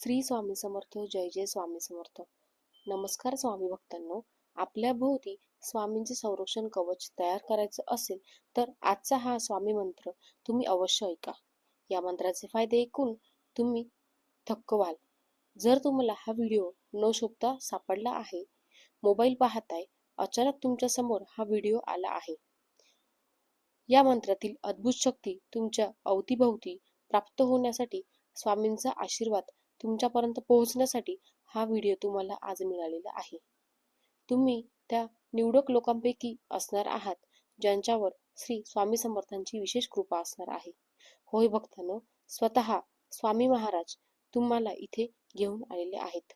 श्री स्वामी समर्थ जय जय स्वामी समर्थ. नमस्कार स्वामी भक्तांनो. आपल्या भोवती स्वामींचे संरक्षण कवच तयार करायचं असेल तर आजचा हा स्वामी मंत्र तुम्ही अवश्य ऐका. या मंत्राचे फायदे ऐकून तुम्ही थक्क व्हाल. जर तुम्हाला हा व्हिडिओ न शोधता सापडला आहे मोबाईल पाहताय अचानक तुमच्यासमोर हा व्हिडिओ आला आहे. या मंत्रातील अद्भुत शक्ती तुमच्या अवतीभोवती प्राप्त होण्यासाठी स्वामींचा आशीर्वाद तुमच्यापर्यंत पोहोचण्यासाठी हा व्हिडिओ तुम्हाला आज मिळालेला आहे. तुम्ही त्या निवडक लोकांपैकी असणार आहात ज्यांच्यावर श्री स्वामी समर्थांची विशेष कृपा असणार आहे. होय भक्तांनो स्वतः स्वामी महाराज तुम्हाला इथे घेऊन आलेले आहेत.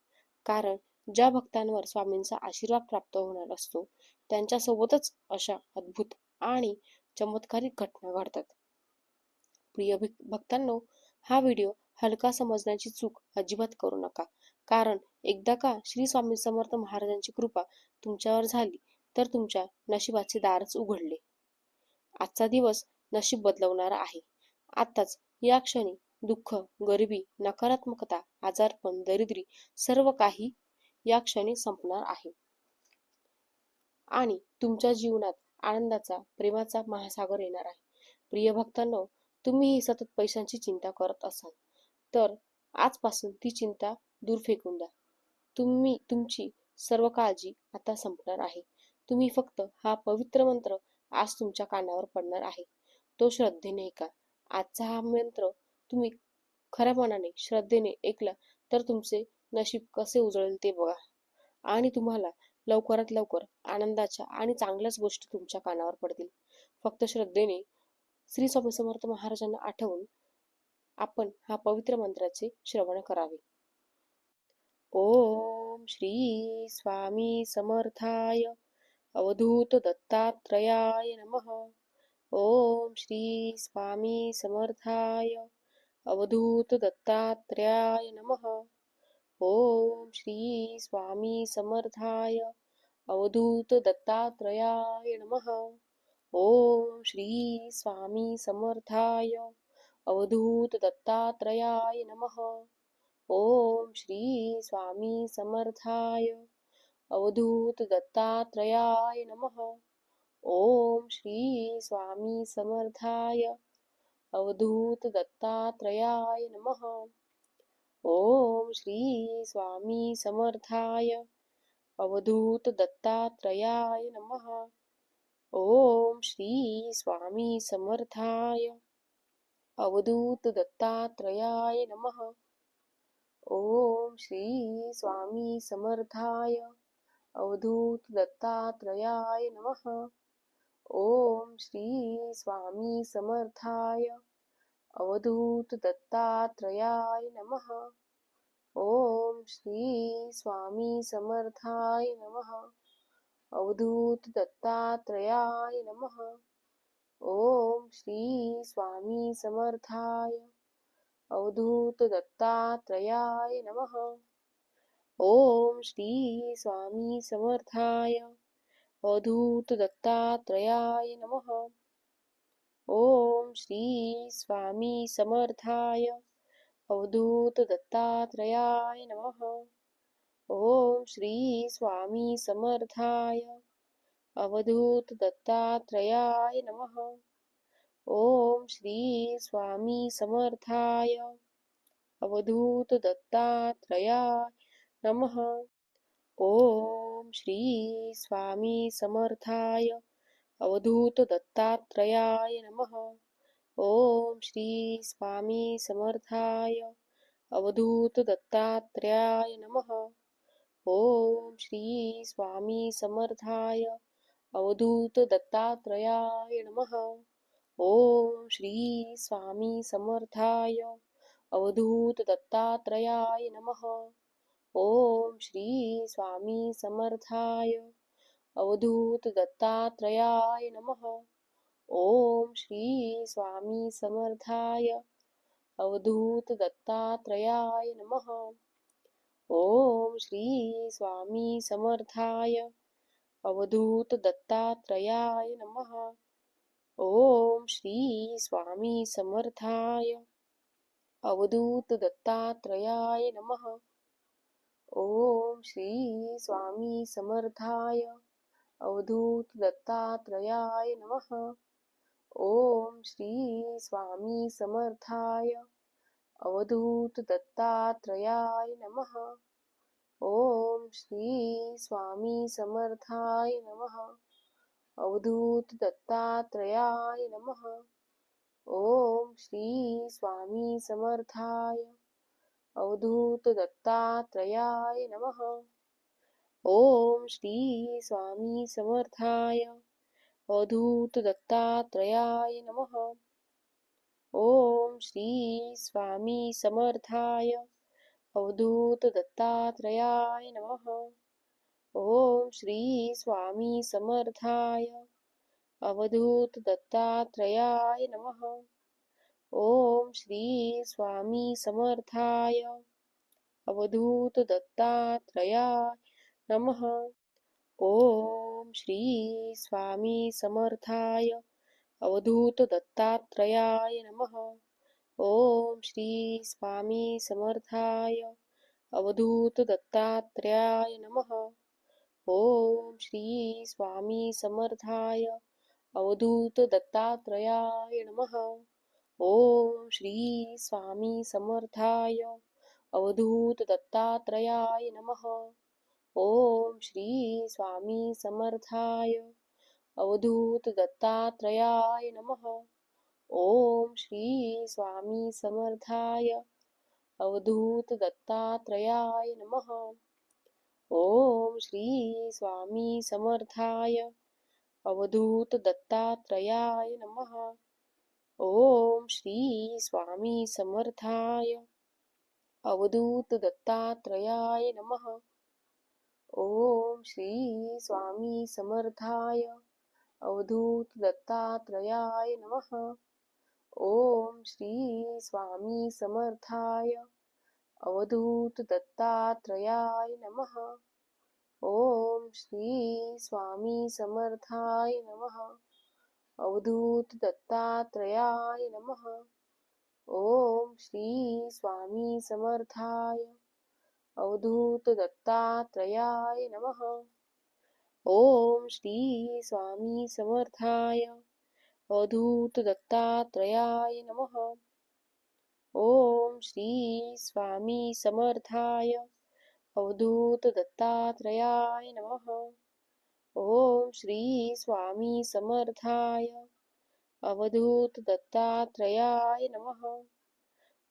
कारण ज्या भक्तांवर स्वामींचा आशीर्वाद प्राप्त होणार असतो त्यांच्यासोबतच अशा अद्भुत आणि चमत्कारिक घटना घडतात. प्रिय भक्तांनो हा व्हिडिओ हलका समजण्याची चूक अजिबात करू नका. कारण एकदा का श्री स्वामी समर्थ महाराजांची कृपा तुमच्यावर झाली तर तुमच्या नशिबाचे दारच उघडले. आजचा दिवस नशीब बदलवणारा आहे. आताच या क्षणी दुःख गरिबी नकारात्मकता आजारपण दरिद्री सर्व काही या क्षणी संपणार आहे. आणि तुमच्या जीवनात आनंदाचा प्रेमाचा महासागर येणार आहे. प्रिय भक्तांनो तुम्ही सतत पैशांची चिंता करत असाल. तर आजपासून ती चिंता दूर फेकून द्या. तुम्ही तुमची सर्व काळजी आता संपणार आहे. तुम्ही फक्त हा पवित्र मंत्र आज तुमच्या कानावर पडणार आहे. तो श्रद्धेने ऐका. आजचा हा मंत्र तुम्ही खऱ्या मनाने श्रद्धेने ऐकला तर तुमचे नशीब कसे उजळेल ते बघा. आणि तुम्हाला लवकरात लवकर आनंदाच्या आणि चांगल्याच गोष्टी तुमच्या कानावर पडतील. फक्त श्रद्धेने श्री स्वामी समर्थ महाराजांना आठवून आपण हा पवित्र मंत्राचे श्रवण करावे. ओम श्री स्वामी समर्थाय. अवधूत दत्तात्रयाय नमः. ओम श्री स्वामी समर्थाय. अवधूत दत्तात्रयाय नमः. ओम श्री स्वामी समर्थाय. अवधूत दत्तात्रयाय नमः. ओम श्री स्वामी समर्थाय. अवधूत दत्तात्रयाय नमः। ओम श्री स्वामी समर्थाय अवधूत दत्तात्रयाय नमः। ओम श्री स्वामी समर्थाय अवधूत दत्तात्रयाय नमः। ओम श्री स्वामी समर्थाय अवधूत दत्तात्रयाय नमः। ओम श्री स्वामी समर्थाय अवधूत दत्तात्रयाय नमः. ओम श्री स्वामी समर्थाय. अवधूत दत्तात्रयाय नमः. ओम श्री स्वामी समर्थाय. अवधूत दत्तात्रयाय नमः. ओम श्री स्वामी समर्थाय नमः. अवधूत दत्तात्रयाय नमः. ओम श्री स्वामी समर्थाय। अवधूत दत्तात्रयाय नमः। ओम श्री स्वामी समर्थाय। अवधूत दत्तात्रयाय नमः। ओम श्री स्वामी समर्थाय। अवधूत दत्तात्रयाय नमः। ओम श्री स्वामी समर्थाय। अवधूत दत्तात्रयाय नमः। ओम श्री स्वामी समर्थाय। अवधूत दत्तात्रयाय नमः। ओम श्री स्वामी समर्थाय। अवधूत दत्तात्रयाय नमः। ओम श्री स्वामी समर्थाय। अवधूत दत्तात्रयाय नमः। ओम श्री स्वामी समर्थाय। अवधूत दत्तात्रयाय नमः। ओम श्री स्वामी समर्थाय अवधूत दत्तात्रयाय नमः। ओम श्री स्वामी समर्थाय अवधूत दत्तात्रयाय नमः। ओम श्री स्वामी समर्थाय अवधूत दत्तात्रयाय नमः। ओम श्री स्वामी समर्थाय अवधूत दत्तात्रयाय नमः। ओम श्री स्वामी समर्थाय। अवधूत दत्तात्रयाय नमः। ओम श्री स्वामी समर्थाय। अवधूत दत्तात्रयाय नमः। ओम श्री स्वामी समर्थाय। अवधूत दत्तात्रयाय नमः। ओम श्री स्वामी समर्थाय नमः। अवधूत दत्तात्रयाय नमः। ओम श्री स्वामी समर्थाय। अवधूत दत्तात्रयाय नमः। ओम श्री स्वामी समर्थाय। अवधूत दत्तात्रयाय नमः। ओम श्री स्वामी समर्थाय। अवधूत दत्तात्रयाय नमः। ओम श्री स्वामी समर्थाय। अवधूत दत्तात्रयाय नमः। ओम श्री स्वामी समर्थाय। अवधूत दत्तात्रयाय नमः। ओम श्री स्वामी समर्थाय। अवधूत दत्तात्रयाय नमः। ओम श्री स्वामी समर्थाय अवधूत दत्तात्रयाय नमः। ओम श्री स्वामी समर्थाय अवधूत दत्तात्रयाय नमः। ओम श्री स्वामी समर्थाय अवधूत दत्तात्रयाय नमः। ओम श्री स्वामी समर्थाय अवधूत दत्तात्रयाय नमः। ओम श्री स्वामी समर्थाय। अवधूत दत्तात्रयाय नमः। ओम श्री स्वामी समर्थाय। अवधूत दत्तात्रयाय नमः। ओम श्री स्वामी समर्थाय। अवधूत दत्तात्रयाय नमः। ओम श्री स्वामी समर्थाय। अवधूत दत्तात्रयाय नमः। ओम श्री स्वामी समर्थाय अवधूत दत्तात्रयाय नमः। ओम श्री स्वामी समर्थाय नमः। अवधूत दत्तात्रयाय नमः। ओम श्री स्वामी समर्थाय अवधूत दत्तात्रयाय नमः। ओम श्री स्वामी समर्थाय अवधूत दत्तात्रयाय नमः। ओम श्री स्वामी समर्थाय अवधूत दत्तात्रयाय नमः। ओम श्री स्वामी समर्थाय अवधूत दत्तात्रयाय नमः।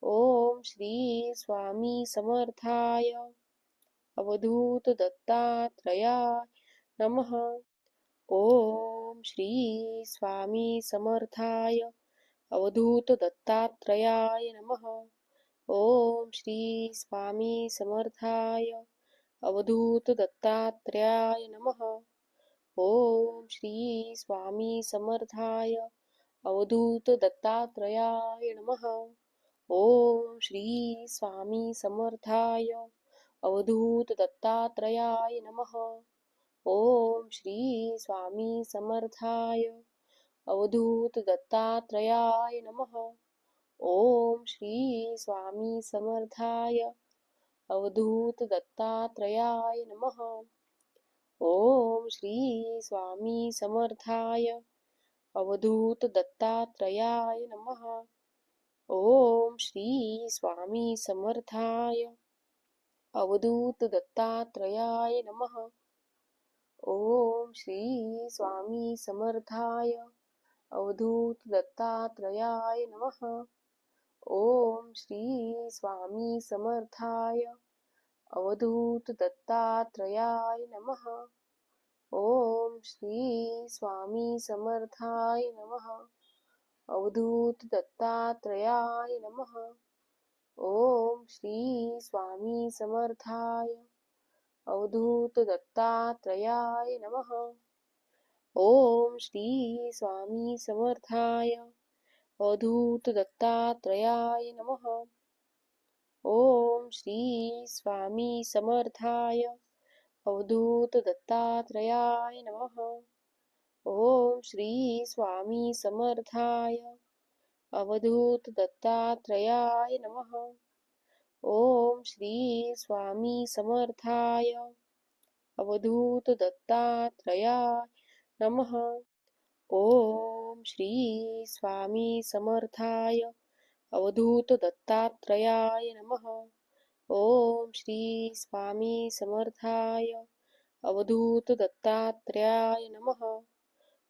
ओम श्री स्वामी समर्थाय अवधूत दत्तात्रयाय नमः। ओम श्री स्वामी समर्थाय. अवधूत दत्तात्रयाय नमः. ओम श्री स्वामी समर्थाय. अवधूत दत्तात्रयाय नमः. ओम श्री स्वामी समर्थाय. अवधूत दत्तात्रयाय नमः. ओम श्री स्वामी समर्थाय. अवधूत दत्तात्रयाय नमः. ओम श्री स्वामी समर्थाय। अवधूत दत्तात्रयाय नमः। ओम श्री स्वामी समर्थाय। अवधूत दत्तात्रयाय नमः। ओम श्री स्वामी समर्थाय। अवधूत दत्तात्रयाय नमः। ओम श्री स्वामी समर्थाय। अवधूत दत्तात्रयाय नमः। ओम श्री स्वामी समर्थाय। अवधूत दत्तात्रयाय नमः। ओम श्री स्वामी समर्थाय। अवधूत दत्तात्रयाय नमः। ओम श्री स्वामी समर्थाय नमः। अवधूत दत्तात्रयाय नमः। ओम श्री स्वामी समर्थाय। अवधूत दत्तात्रयाय नमः। ओम श्री स्वामी समर्थाय अवधूत दत्तात्रयाय नमः। ओम श्री स्वामी समर्थाय अवधूत दत्तात्रयाय नमः। ओम श्री स्वामी समर्थाय अवधूत दत्तात्रयाय नमः। ओम श्री स्वामी समर्थाय। अवधूत दत्तात्रयाय नमः। ओम श्री स्वामी समर्थाय। अवधूत दत्तात्रयाय नमः। ओम श्री स्वामी समर्थाय। अवधूत दत्तात्रयाय नमः।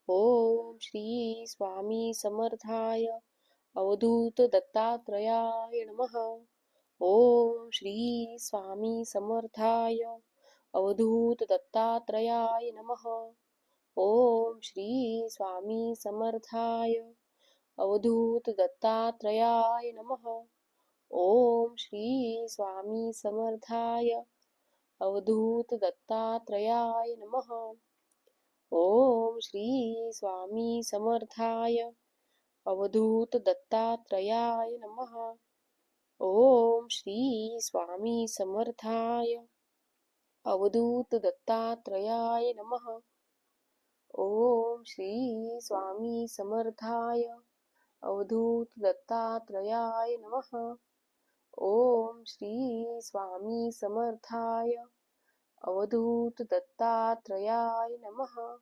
ओम श्री स्वामी समर्थाय। अवधूत दत्तात्रयाय नमः। ओम श्री स्वामी समर्थाय अवधूत दत्तात्रयाय नमः। ओम श्री स्वामी समर्थाय अवधूत दत्तात्रयाय नमः। ओम श्री स्वामी समर्थाय अवधूत दत्तात्रयाय नमः। ओम श्री स्वामी समर्थाय अवधूत दत्तात्रयाय नमः। ओम श्री स्वामी समर्थाय। अवधूत दत्तात्रयाय नमः। ओम श्री स्वामी समर्थाय। अवधूत दत्तात्रयाय नमः। ओम श्री स्वामी समर्थाय। अवधूत दत्तात्रयाय नमः।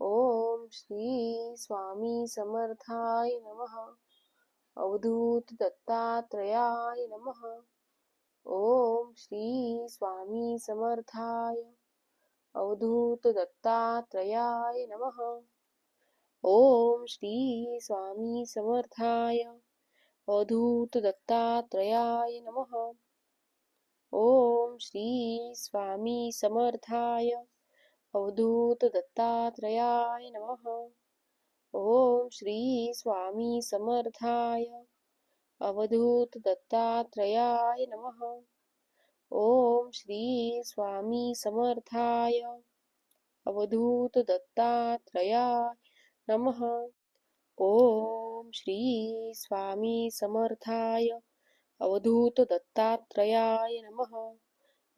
ओम श्री स्वामी समर्थाय नमः। अवधूत दत्तात्रयाय नमः. ओम श्री स्वामी समर्थाय. अवधूत दत्तात्रयाय नमः. ओम श्री स्वामी समर्थाय. अवधूत दत्तात्रयाय नमः. ओम श्री स्वामी समर्थाय. अवधूत दत्तात्रयाय नमः. ओम श्री स्वामी समर्थाय। अवधूत दत्तात्रयाय नमः। ओम श्री स्वामी समर्थाय। अवधूत दत्तात्रयाय नमः। ओम श्री स्वामी समर्थाय। अवधूत दत्तात्रयाय नमः।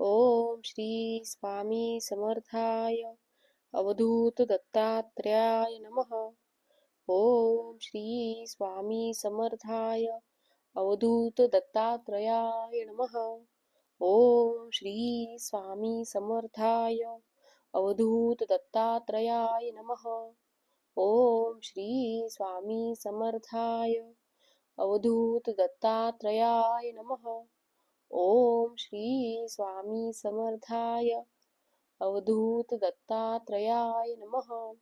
ओम श्री स्वामी समर्थाय। अवधूत दत्तात्रयाय नमः। ओम श्री स्वामी समर्थाय अवधूत दत्तात्रयाय नमः। ओम श्री स्वामी समर्थाय अवधूत दत्तात्रयाय नमः। ओम श्री स्वामी समर्थाय अवधूत दत्तात्रयाय नमः। ओम श्री स्वामी समर्थाय अवधूत दत्तात्रयाय नमः।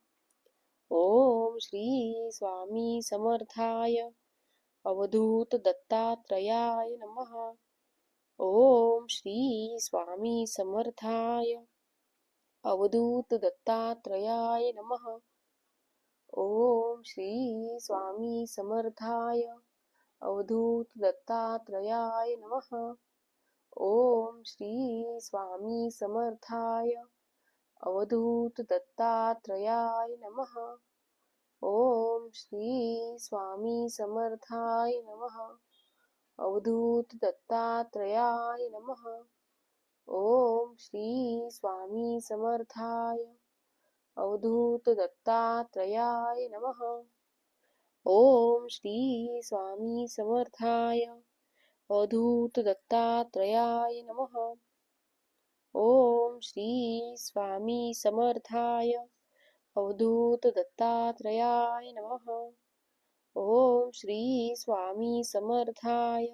ओम श्री स्वामी समर्थाय। अवधूत दत्तात्रयाय नमः। ओम श्री स्वामी समर्थाय। अवधूत दत्तात्रयाय नमः। ओम श्री स्वामी समर्थाय। अवधूत दत्तात्रयाय नमः। ओम श्री स्वामी समर्थाय। अवधूत दत्तात्रयाय नमः. ओम श्री स्वामी समर्थाय नमः. अवधूत दत्तात्रयाय नमः. ओम श्री स्वामी समर्थाय. अवधूत दत्तात्रयाय नमः. ओम श्री स्वामी समर्थाय. अवधूत दत्तात्रयाय नमः. ओम श्री स्वामी समर्थाय अवधूत दत्तात्रयाय नमः। ओम श्री स्वामी समर्थाय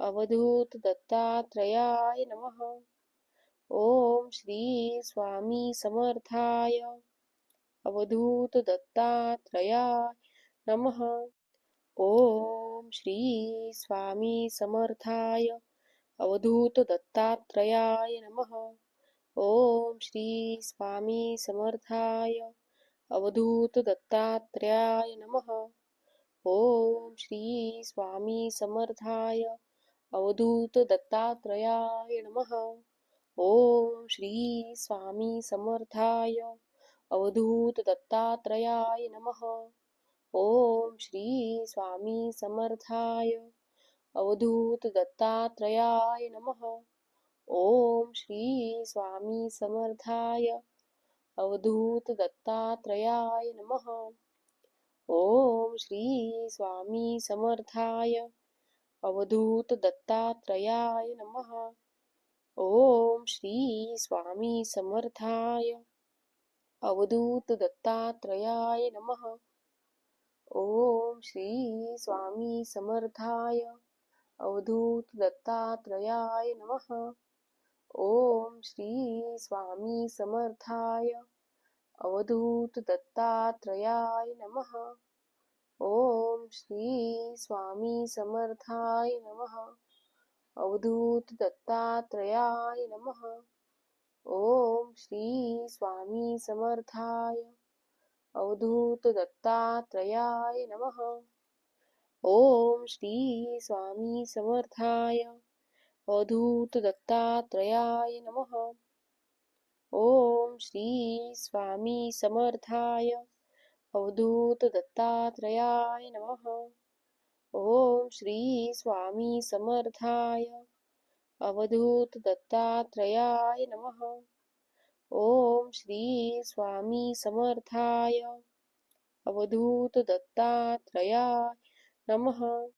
अवधूत दत्तात्रयाय नमः। ओम श्री स्वामी समर्थाय अवधूत दत्तात्रयाय नमः। ओम श्री स्वामी समर्थाय अवधूत दत्तात्रयाय नमः। ओम श्री स्वामी समर्थाय। अवधूत दत्तात्रयाय नमः। ओम श्री स्वामी समर्थाय। अवधूत दत्तात्रयाय नमः। ओम श्री स्वामी समर्थाय। अवधूत दत्तात्रयाय नमः। ओम श्री स्वामी समर्थाय। अवधूत दत्तात्रयाय नमः। ओम श्री स्वामी समर्थाय अवधूत दत्तात्रयाय नमः। ओम श्री स्वामी समर्थाय अवधूत दत्तात्रयाय नमः। ओम श्री स्वामी समर्थाय अवधूत दत्तात्रयाय नमः। ओम श्री स्वामी समर्थाय अवधूत दत्तात्रयाय नमः। ओम श्री स्वामी समर्थाय अवधूत दत्तात्रयाय नमः। ओम श्री स्वामी समर्थाय नमः। अवधूत दत्तात्रयाय नमः। ओम श्री स्वामी समर्थाय अवधूत दत्तात्रयाय नमः। ओम श्री स्वामी समर्थाय। अधूत दत्तात्रयाय नमः। ओम श्री स्वामी समर्थाय। अवधूत दत्तात्रयाय नमः। ओम श्री स्वामी समर्थाय। अवधूत दत्तात्रयाय नमः। ओम श्री स्वामी समर्थाय। अवधूत दत्तात्रयाय नमः